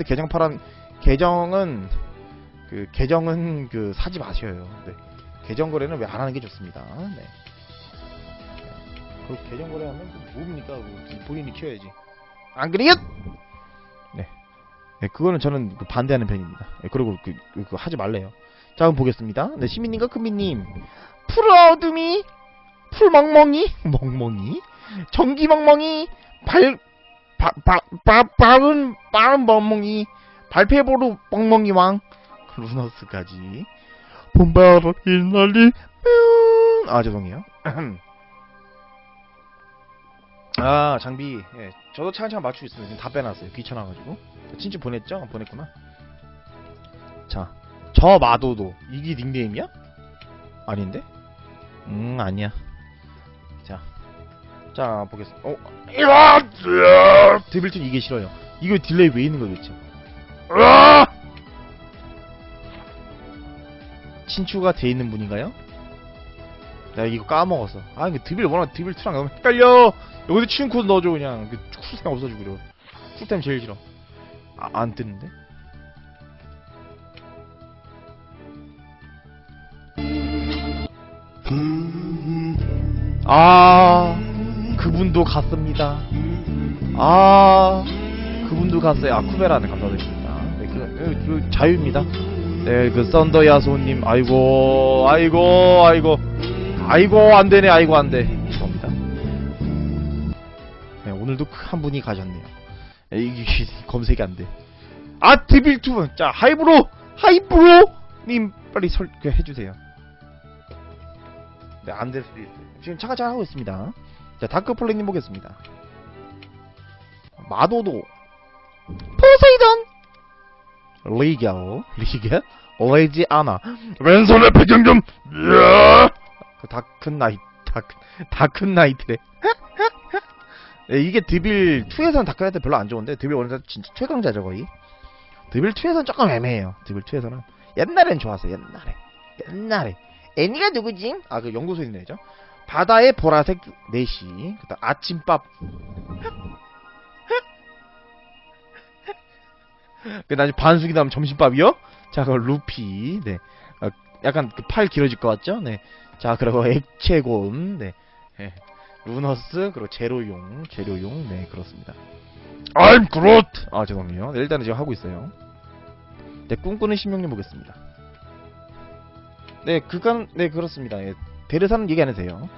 근데 계정 파란 계정은 그 계정은 그 사지 마셔요. 네. 계정 거래는 왜 안 하는 게 좋습니다. 네. 그 계정 거래하면 그 뭡니까? 그 본인이 키워야지. 안 그래요? 네. 네, 그거는 저는 그 반대하는 편입니다. 네, 그리고 그, 그, 그 하지 말래요. 자, 그럼 보겠습니다. 네, 시민님과 큰민님. 풀어둠이, 풀멍멍이, 멍멍이, 전기멍멍이, 발, 바, 바, 바, 빠른, 빠른 멍멍이, 발페보루 멍멍이 왕, 루너스까지. 봄바람 휘날리, 뿅. 아, 죄송해요. 아, 장비. 예, 저도 차근차근 맞추고 있습니다. 지금 다 빼놨어요. 귀찮아가지고. 진짜 보냈죠? 보냈구나. 자, 저 마도도. 이게 닉네임이야? 아닌데? 음, 아니야. 자, 자, 보겠습니다. 어! 데빌튼 이게 싫어요. 이거 딜레이 왜 있는 거야, 도대체? 으아! 친추가 돼 있는 분인가요? 내가 이거 까먹었어. 아, 이거 드빌 워낙 드빌 2랑 너무 헷갈려! 여기도 치는 코드 넣어줘, 그냥. 그, 쿨타임 없어지고, 그래. 쿨타임 제일 싫어. 아, 안 뜨는데? 아, 그분도 갔습니다. 아, 그분도 갔어요. 아, 쿠베라네, 감사드립니다. 네, 그, 그, 그 자유입니다. 네, 그, 썬더 야소님, 아이고, 아이고, 아이고, 아이고, 안 되네, 아이고, 안 돼. 죄송합니다. 네, 오늘도 그한 분이 가셨네요. 네, 이게 검색이 안 돼. 아, 드빌투! 자, 하이브로! 하이브로! 님, 빨리 설계해주세요. 네, 안 될 수도 있어요. 지금 차가차가 하고 있습니다. 자, 다크플레이님 보겠습니다. 마도도. 포세이돈! 리겨, 리겨? 레지 아나. 왼손에 배경 좀, 야! 그 다큰 나이, 다크, 다큰 나이트래. 네, 이게 드빌 2에서는 다크 나이트 별로 안 좋은데, 드빌 1에서 진짜 최강자죠, 거의. 드빌 2에서는 조금 애매해요. 드빌 2에서는. 옛날엔 좋았어요, 옛날에. 옛날에. 애니가 누구지? 아, 그 연구소 있는 애죠. 바다의 보라색 내시. 그다음 아침밥. 그 나중에 반숙이 다음 점심밥이요? 자, 그럼 루피. 네. 어, 약간 그 팔 길어질 것 같죠? 네. 자, 그리고 액체곰. 네. 예. 루너스 그리고 제로용, 제로용. 네, 그렇습니다. I'm Groot. 아, 죄송해요. 네, 일단은 지금 하고 있어요. 네, 꿈꾸는 신명님 보겠습니다. 네, 그간 네, 그렇습니다. 예. 데르사는 얘기 안 해주세요.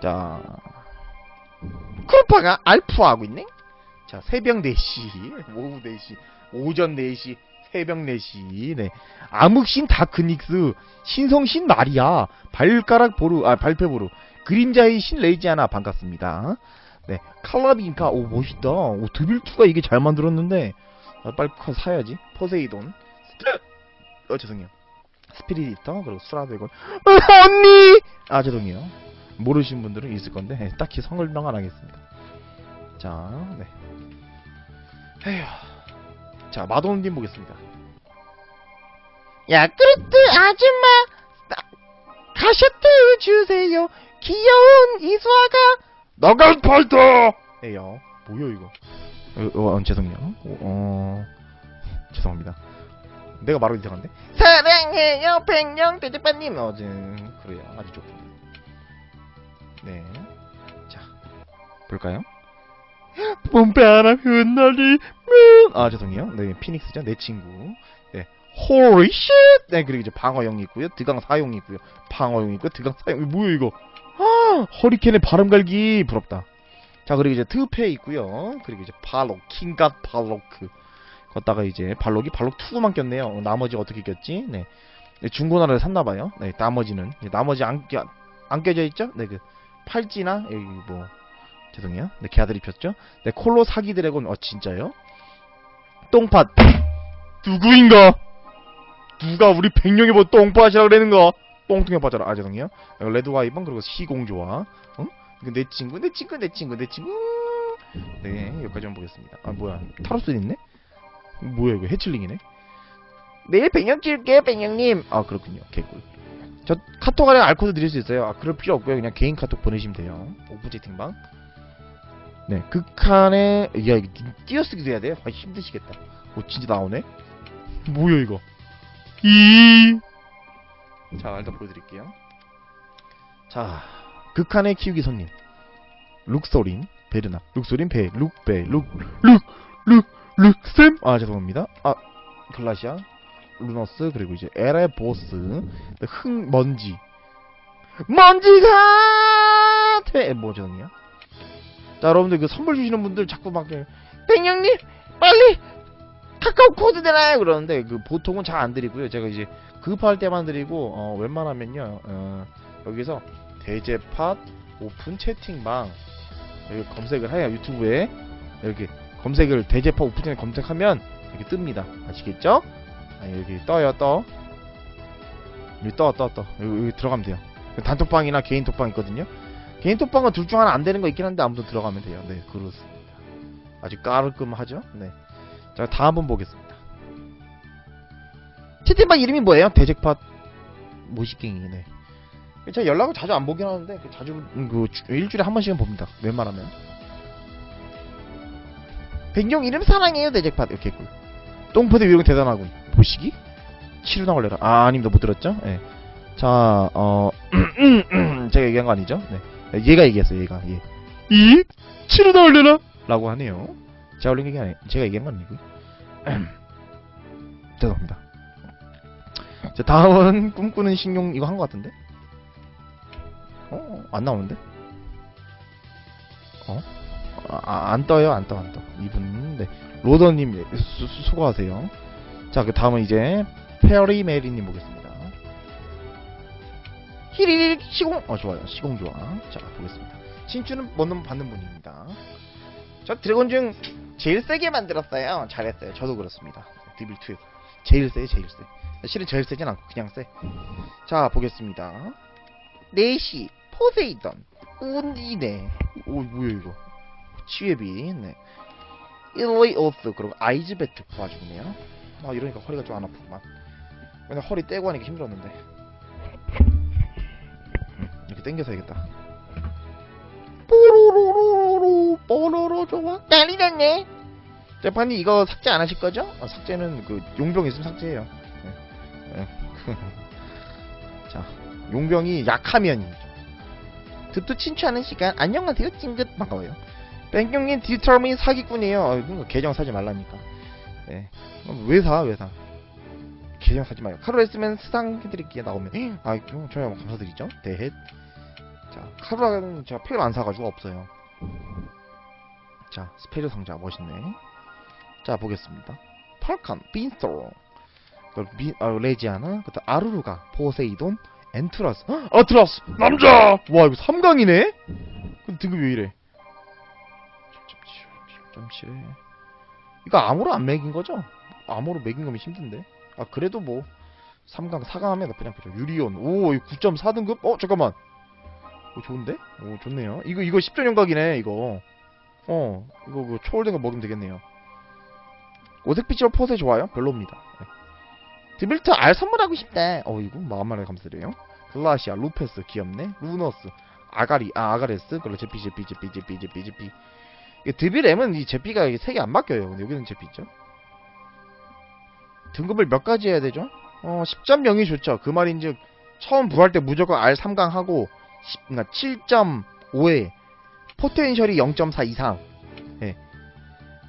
자, 크루파가 알프하고 있네? 자, 새벽 4시, 오후 4시, 오전 4시, 새벽 4시, 네. 암흑신 다크닉스, 신성신 마리아, 발가락 보루, 아, 발패보루, 그림자의 신 레이지아나 반갑습니다. 네. 칼라빈카, 오, 멋있다. 오, 드빌투가 이게 잘 만들었는데, 아, 빨리 커 사야지. 포세이돈. 어, 죄송해요. 스피리터, 그리고 수라베곤. 어, 언니! 아, 죄송해요. 모르시는 분들은 있을 건데, 예, 딱히 성설명 안 하겠습니다. 자, 네. 에휴. 자, 마도님 보겠습니다. 야, 그루트 아줌마! 나, 가셔트 주세요! 귀여운 이수아가! 너가 팔다! 에요. 뭐야, 이거? 어, 어, 어, 죄송해요. 어, 어, 죄송합니다. 내가 말하기 이상한데? 사랑해요, 백령 대대빠님! 어, 네, 그래요. 아주 좋군요. 네. 자, 볼까요? 봄바람 흩날리면. 아 죄송해요. 네 피닉스죠? 내 친구. 네. 호리 쉣 네 그리고 이제 방어용이 있고요. 드강 사용이 있고요. 방어용이 있고 드강 사용. 이 뭐야 이거? 아 허리케인의 발음 갈기. 부럽다. 자 그리고 이제 트페 있고요. 그리고 이제 발록 킹갓 발로크 걷다가 이제 발록이 발록 2만 꼈네요 어, 나머지 어떻게 꼈지 네, 네 중고나라를 샀나봐요 네 나머지는 네, 나머지 안, 껴, 안 껴져 있죠 네 그 팔찌나 여기 뭐 죄송해요. 네, 개아들 입혔죠? 네, 콜로 사기 드래곤, 어, 진짜요? 똥팟. 누구인가? 누가 우리 백령이 뭐 똥팟이라 그러는가? 똥통에 빠져라. 아, 죄송해요. 어, 레드 와이번, 그리고 시공조화. 어? 이거 내 친구, 내 친구, 내 친구, 내 친구. 네, 여기까지 한번 보겠습니다. 아, 뭐야. 타로스 있네? 뭐야, 이거 해칠링이네? 내일 백령 찍을게요, 백령님. 아, 그렇군요. 개꿀. 저 카톡 안에 알코드 드릴 수 있어요. 아, 그럴 필요 없고요. 그냥 개인 카톡 보내시면 돼요. 오픈 채팅방. 네, 극한의 야 이거 띄어쓰기도 해야 돼요? 아 힘드시겠다. 오 진짜 나오네. 뭐야 이거? 이. 자 일단 보여드릴게요. 자 극한의 키우기 손님 룩소린 베르나 룩소린 배 룩배 룩룩룩 룩쌤 아 죄송합니다. 아 글라시아 루너스 그리고 이제 에라의 보스 흙 먼지. 먼지가 돼뭐 죄송해요. 자 여러분들 그 선물 주시는 분들 자꾸 막 백령님 빨리 카카오 코드 되나요 그러는데 그 보통은 잘 안 드리고요. 제가 이제 급할 때만 드리고 어, 웬만하면요 어, 여기서 대제팟 오픈 채팅방 여기 검색을 해요 유튜브에. 이렇게 검색을 오픈 채팅 검색하면 이렇게 뜹니다 아시겠죠? 아, 여기 떠요 떠 여기 떠 떠 떠 여기, 여기 들어가면 돼요 단톡방이나 개인 톡방 있거든요 개인 톡방은 둘 중 하나 안 되는 거 있긴 한데 아무튼 들어가면 돼요. 네, 그렇습니다. 아주 깔끔하죠? 네. 자, 다음 번 보겠습니다. 채팅방 이름이 뭐예요? 대잭팟 모시갱이, 네. 제가 연락을 자주 안 보긴 하는데, 그 자주, 음, 그, 주- 일주일에 한 번씩은 봅니다. 웬만하면. 백령 이름 사랑해요, 대잭팟. 이렇게 했고요. 똥포대 위로 대단하군. 보시기? 치르나 걸려라. 아, 아닙니다. 못 들었죠? 예. 자, 어, 제가 얘기한 거 아니죠? 네. 얘가 얘기했어요, 얘가. 예. 이 치르다 올려라 라고 하네요. 제가 올린 게 아니, 제가 얘기한 건 아니고요. 죄송합니다. 자, 다음은 꿈꾸는 신용 이거 한 거 같은데? 어, 안 나오는데? 어? 아, 아, 안 떠요, 안 떠, 안 떠. 이분, 네. 로더님, 예, 수, 수, 수고하세요. 자, 그 다음은 이제, 페어리 메리님 보겠습니다. 히리리 시공. 어 좋아요. 시공 좋아. 자 보겠습니다. 신주는 뭐는 받는 분입니다. 저 드래곤 중 제일 세게 만들었어요. 잘했어요. 저도 그렇습니다. 디빌2에서. 제일 세 제일 세. 실은 제일 세진 않고 그냥 세 자 보겠습니다. 4시 포세이던. 운이네 오 뭐야 이거 치웨비 네 일로이 오스 그리고 아이즈베트 도와주네요 아 이러니까 허리가 좀 안 아프구만 맨날 허리 떼고 하니까 힘들었는데 음, 이렇게 당겨서야겠다. 뽀로로로로 뽀로로 좋아 난리 났네. 재판이 이거 삭제 안 하실 거죠? 어, 삭제는 그 용병 있으면 삭제해요. 네. 네. 자, 용병이 약하면 듣도 친추하는 시간 안녕하세요 찡긋 반가워요. 뺑경님 디터민 사기꾼이에요. 어, 그거 계정 사지 말라니까. 네. 어, 왜 사? 왜 사? 계정 사지 마요. 카로에 쓰면 수상해드릴게요. 나오면. 아, 좀 저야 감사드리죠. 대헷. 자, 카로라는 제가 팩을 안 사가지고 없어요. 자, 스페르 상자 멋있네. 자, 보겠습니다. 팔칸, 빈스토로, 그 미, 아, 레지아나, 그다음 아루루가, 포세이돈, 엔투라스, 헉, 아트라스, 남자. 와, 이거 3강이네. 근데 등급이 왜 이래? 10.7, 이거 암호로 안 매긴 거죠? 암호로 매긴 거면 힘든데. 아 그래도 뭐 3강 4강 하면 나쁘지 않겠죠 유리온. 오 이거 9.4등급? 어 잠깐만. 오 좋은데? 오 좋네요. 이거 이거 10전용 각이네 이거. 어 이거 그 초월된 거 먹으면 되겠네요. 오색 피치로 포세 좋아요? 별로입니다. 네. 드빌트 알 선물하고 싶다 어 이거 마음만에 감사드려요. 글라시아 루페스 귀엽네. 루너스 아가리 아 아가레스. 그리고 제피 제피 제피 제피 제피 제피 이 드빌 M은 이 제피가 색이 안 바뀌어요 근데 여기는 제피 있죠 등급을 몇 가지 해야 되죠? 어, 10.0이 좋죠. 그 말인즉 처음 부활 때 무조건 R 3강 하고 10, 그러니까 7.5에 포텐셜이 0.4 이상. 예.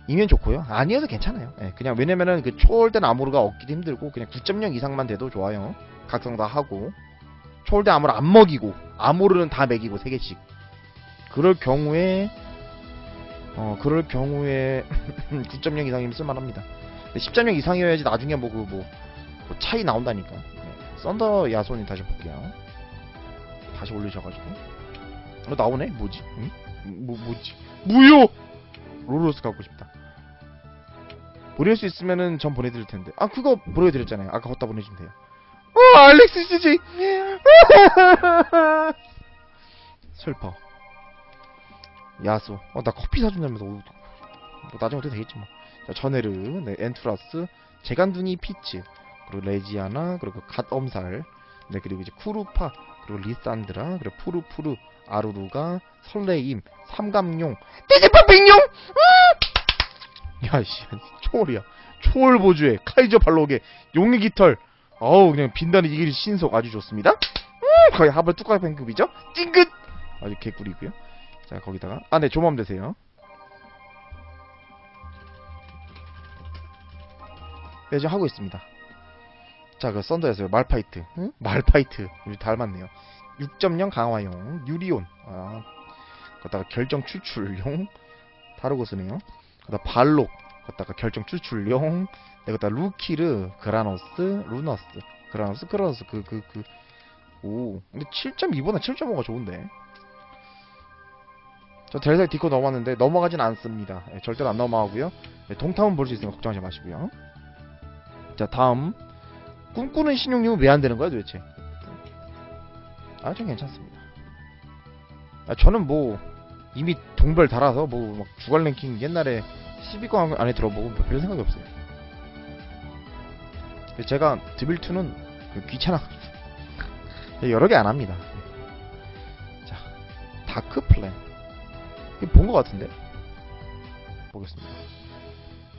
이면 좋고요. 아니어도 괜찮아요. 예, 그냥 왜냐면은 그 초월된 아모르가 얻기도 힘들고 그냥 9.0 이상만 돼도 좋아요. 각성 다 하고 초월된 아모르 안 먹이고 아모르는 다 먹이고 3개씩. 그럴 경우에 어 그럴 경우에 9.0 이상이면 쓸만합니다. 10.0 이상이어야지 나중에 뭐그뭐 차이 나온다니까. 네. 썬더 야손이 다시 볼게요. 다시 올리셔가지고. 어 나오네? 뭐지? 응? 뭐 뭐지? 무효! 로로스 갖고 싶다. 보낼 수 있으면은 전 보내드릴 텐데. 아 그거 보내드렸잖아요. 아까 걷다 보내주면 돼요. 어 알렉스 씨지. 슬퍼. 야수. 어 나 커피 사준다면서. 어, 뭐 나중에 어떻게 되겠지 뭐. 자, 전에르, 네, 엔투라스, 재간둥이 피츠, 그리고 레지아나, 그리고 갓엄살, 네, 그리고 이제 쿠루파, 그리고 리산드라 그리고 푸르푸르 아루루가 설레임 삼감용 떼제빵 백룡! 야씨 초월이야. 초월 보주에 카이저 발록에 용의 깃털. 어우 그냥 빈단이 이길 신속 아주 좋습니다. 음, 거의 하벌 뚜까이 팬급이죠? 찡긋! 아주 개꿀이고요 자 거기다가. 아 네 조맘 되세요. 네 지금 하고 있습니다. 자그 썬더에서요. 말파이트. 응? 말파이트. 우리 닮았네요. 6.0 강화용. 유리온. 아 거기다가 결정 추출용. 다르고스네요. 거기다 발록. 거기다가 결정 추출용. 네, 거기다 루키르 그라노스 루너스. 그라노스 그라노스. 그 그 그. 오. 근데 7.2보다 7.5가 좋은데 저 델셀 디코 넘어왔는데 넘어가진 않습니다 예, 절대로 안 넘어가고요 네, 동탐은 볼수 있으니까 걱정하지 마시고요 자 다음 꿈꾸는 신용님은 왜 안 되는 거야 도대체 아, 좀 괜찮습니다. 아, 저는 뭐, 이미 동별 달아서, 뭐, 막, 주간 랭킹 옛날에 10위권 안에 들어보고, 뭐별 생각이 없어요. 근데 제가, 드빌2는 그 귀찮아가지고, 여러 개 안 합니다. 자, 다크 플랜. 본 것 같은데? 보겠습니다.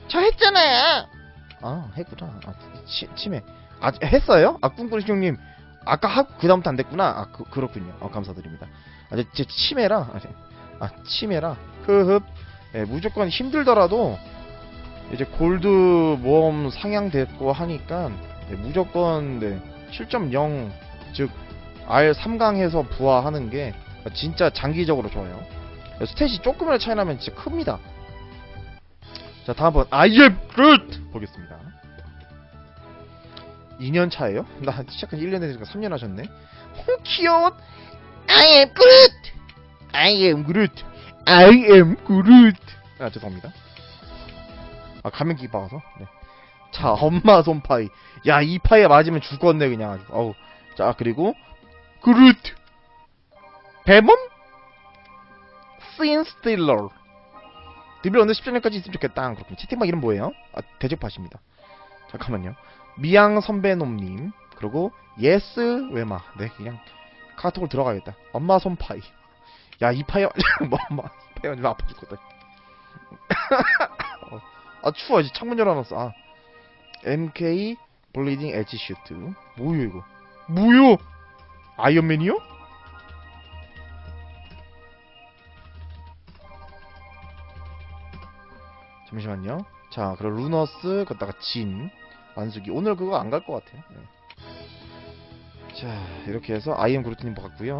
저 했잖아요! 아, 했구나. 아, 치, 치매. 아, 했어요? 아, 꿈꾸는 신용님. 아까 하고 그 다음부터 안 됐구나. 아 그, 그렇군요. 어, 감사드립니다. 아, 제, 제 치매라. 아, 제- 아 치매라. 흐흡. 예, 무조건 힘들더라도 이제 골드 모험 상향됐고 하니까 예, 무조건 네, 7.0 즉 R 3강에서 부하하는 게 진짜 장기적으로 좋아요. 스탯이 조금이라도 차이 나면 진짜 큽니다. 자 다음번 아이엠 굿 보겠습니다. 2년 차예요? 나 시작한 1년 되니까 3년 하셨네. Groot. I am Groot. I am Groot. 아 죄송합니다. 아 감명기 박아서. 네. 자 엄마 손파이. 야 이 파이에 맞으면 죽겠네 그냥. 어우. 자 그리고 그루트. 뱀 은씬 스틸러. 드빌 언더 10전까지 있으면 좋겠다. 그렇군요. 채팅방 이름 뭐예요? 아 대접하십니다. 잠깐만요. 미양 선배놈님 그리고 예스 외마 네 그냥 카톡을 들어가겠다 엄마 손파이 야 이 파이 뭐 엄마 이 파이 완전 아파 죽겠다 어, 아 추워 이제 창문 열어놨어 아 MK 블리딩 엣지 슈트 뭐요 이거 뭐요 아이언맨이요? 잠시만요 자 그리고 루너스 거기다가 진 안수기 오늘 그거 안 갈 것 같아요. 네. 자 이렇게 해서 아이엠 그루트님 봤고요.